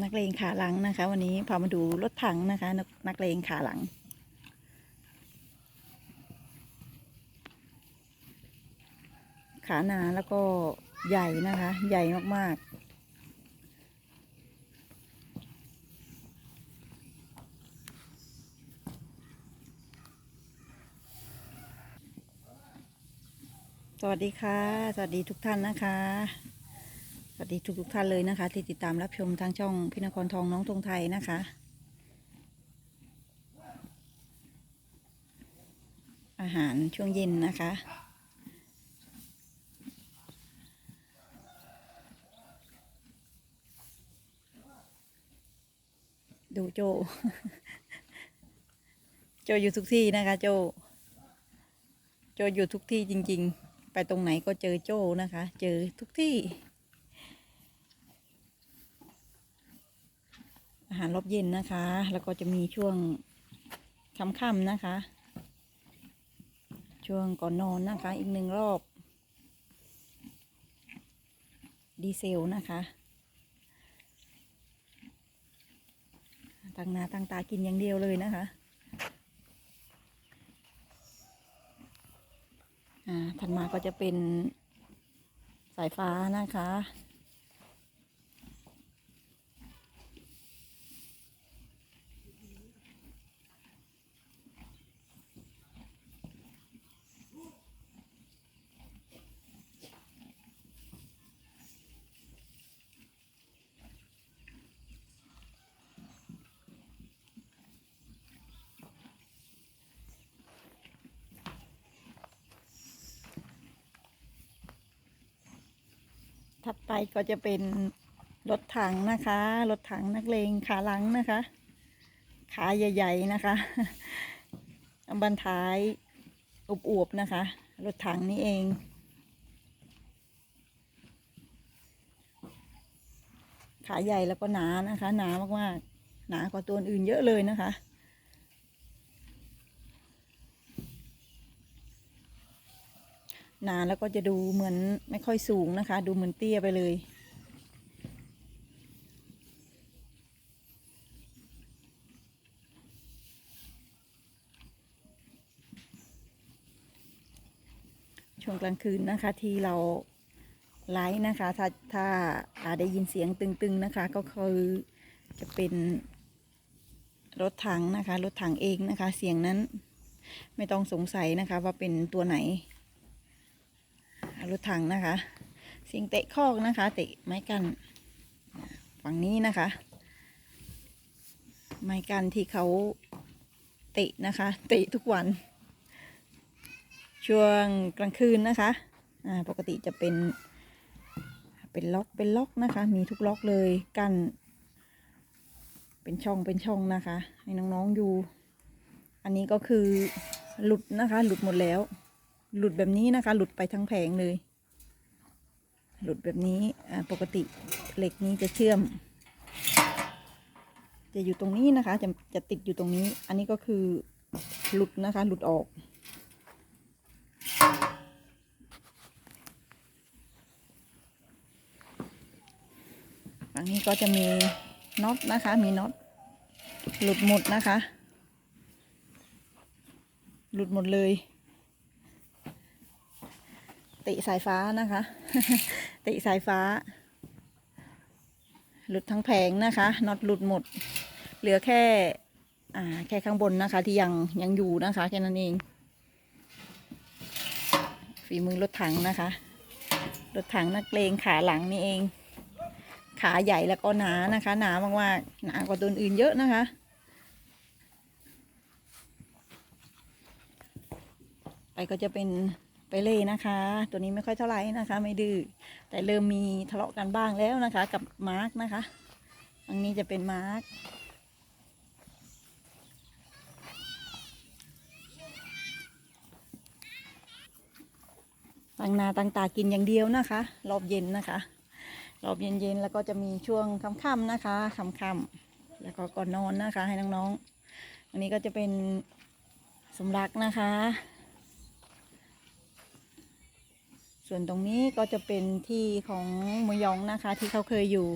นักเลงขาหลังนะคะ วันนี้พามาดูรถถังนะคะนักนักเลงขาหลัง ขาหนาแล้วก็ใหญ่นะคะ ใหญ่มากๆสวัสดีค่ะ สวัสดีทุกท่านนะคะ สวัสดีทุกทุกท่านเลยนะคะ ที่ติดตามรับชมทางช่องพี่นครทองน้องธงไทยนะคะ อาหารช่วงเย็นนะคะดูโจ โจอยู่ทุกที่นะคะ โจ โจอยู่ทุกที่จริง ๆ ไปตรงไหนก็เจอโจนะคะ เจอทุกที่ อาหารรอบเย็นนะคะ แล้วก็จะมีช่วงค่ำๆนะคะ ช่วงก่อนนอนนะคะ อีกหนึ่งรอบ ดีเซลนะคะตั้งหน้าตั้งตากินอย่างเดียวเลยนะคะอ่าถัดมาก็จะเป็นสายฟ้านะคะ ถัดไปก็จะเป็นรถถังนะคะ รถถังนักเลงขาหลังนะคะ ขาใหญ่ๆนะคะบันท้ายอวบๆนะคะ รถถังนี่เอง ขาใหญ่แล้วก็หนานะคะ หนามากๆ หนากว่าตัวอื่นเยอะเลยนะคะ หนาแล้วก็จะดูเหมือนไม่ค่อยสูงนะคะ ดูเหมือนเตี้ยไปเลย ช่วงกลางคืนนะคะที่เราไลฟ์นะคะ ถ้าถ้าาได้ยินเสียงตึงๆนะคะ ก็คือจะเป็นรถถังนะคะ รถถังเองนะคะ เสียงนั้นไม่ต้องสงสัยนะคะว่าเป็นตัวไหน รถถังนะคะสียงเตะคอกนะคะ เตะไม้กันฝั่งนี้นะคะ ไม้กันที่เขาเตะนะคะ เตะทุกวัน ช่วงกลางคืนนะคะปกติจะเป็นเป็นล็อกเป็นล็อกนะคะ มีทุกล็อกเลยกันเป็นช่องเป็นช่องนะคะ ให้น้องๆอยู่ อันนี้ก็คือหลุดนะคะ หลุดหมดแล้ว หลุดแบบนี้นะคะ หลุดไปทั้งแผงเลย หลุดแบบนี้อ่าปกติเหล็กนี้จะเชื่อม จะอยู่ตรงนี้นะคะ จะจะติดอยู่ตรงนี้ อันนี้ก็คือหลุดนะคะ หลุดออกฝั่งนี้ก็จะมีน็อตนะคะ มีน็อตหลุดหมดนะคะ หลุดหมดเลย ติสายฟ้านะคะ ติสายฟ้า หลุดทั้งแผงนะคะน็อตหลุดหมด เหลือแค่อ่าแค่ข้างบนนะคะ ที่ยังยังอยู่นะคะแค่นั้นเอง ฝีมือรถถังนะคะ รถถังนักเลงขาหลังนี่เอง ขาใหญ่แล้วก็หนานะคะ หนามากๆหนากว่าตัวอื่นเยอะนะคะไปก็จะเป็น ไปเล่นะคะ ตัวนี้ไม่ค่อยเท่าไหร่นะคะ ไม่ดื้อแต่เริ่มมีทะเลาะกันบ้างแล้วนะคะ กับมาร์กนะคะอันนี้จะเป็นมาร์กตั้งนาตั้งตากินอย่างเดียวนะคะ รอบเย็นนะคะ รอบเย็นๆแล้วก็จะมีช่วงค่ำๆนะคะค่ำๆแล้วก็ก่อนนอนนะคะ ให้น้องๆอันนี้ก็จะเป็นสมรักนะคะ ส่วนตรงนี้ก็จะเป็นที่ของมยองนะคะ ที่เขาเคยอยู่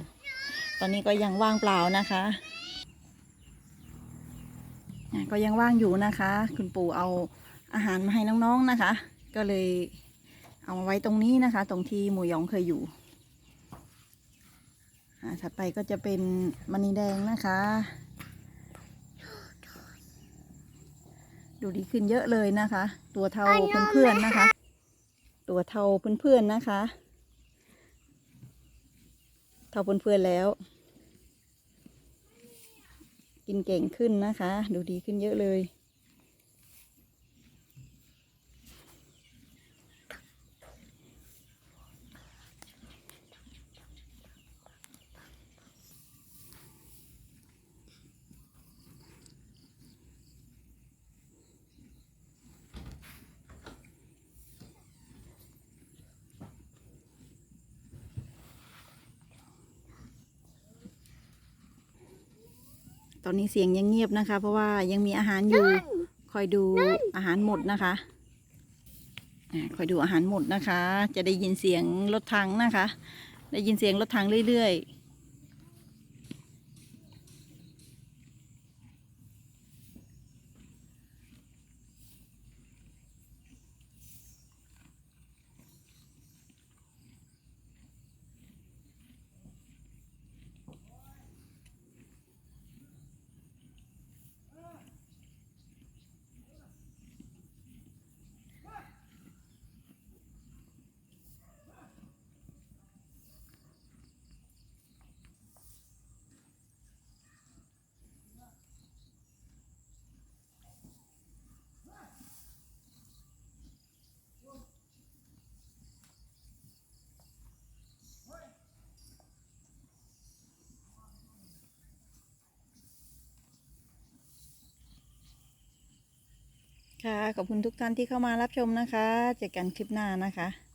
ตอนนี้ก็ยังว่างเปล่านะคะก็ยังว่างอยู่นะคะ คุณปู่เอาอาหารมาให้น้องๆนะคะ ก็เลยเอามาไว้ตรงนี้นะคะ ตรงที่หมูยองเคยอยู่ถัดไปก็จะเป็นมณีแดงนะคะ ดูดีขึ้นเยอะเลยนะคะ ตัวเท่าเพื่อนๆนะคะ ตัวเท่าเพื่อนๆนะคะ เท่าเพื่อนๆแล้ว กินเก่งขึ้นนะคะ ดูดีขึ้นเยอะเลย ตอนนี้เสียงยังเงียบนะคะ เพราะว่ายังมีอาหารอยู่ คอยดูอาหารหมดนะคะอ่าคอยดูอาหารหมดนะคะ จะได้ยินเสียงรถถังนะคะ ได้ยินเสียงรถถังเรื่อยๆ ค่ะ ขอบคุณทุกท่านที่เข้ามารับชมนะคะ เจอกันคลิปหน้านะคะ